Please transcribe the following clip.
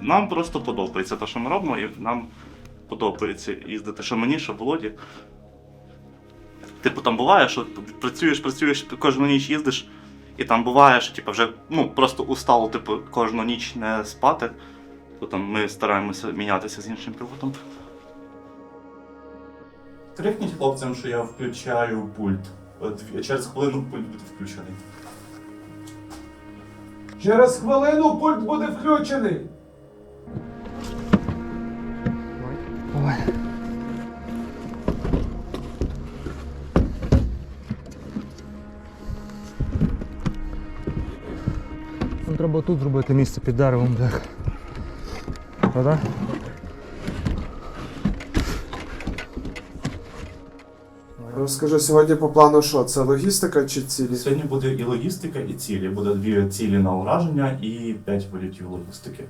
Нам просто подобається те, що ми робимо, і нам подобається їздити, що мені, що Володі. Типу, там буває, що працюєш, працюєш, кожну ніч їздиш, і там буває, що типу, вже ну, просто устало, типу, кожну ніч не спати. То там ми стараємося мінятися з іншим пілотом. Крикніть хлопцям, що я включаю пульт. От через хвилину пульт буде включений. Через хвилину пульт буде включений. Нам треба тут зробити місце під деревом, бляха. Правда? Розкажи сьогодні по плану, що це логістика чи цілі? Сьогодні буде і логістика, і цілі. Буде дві цілі на ураження і п'ять політів логістики.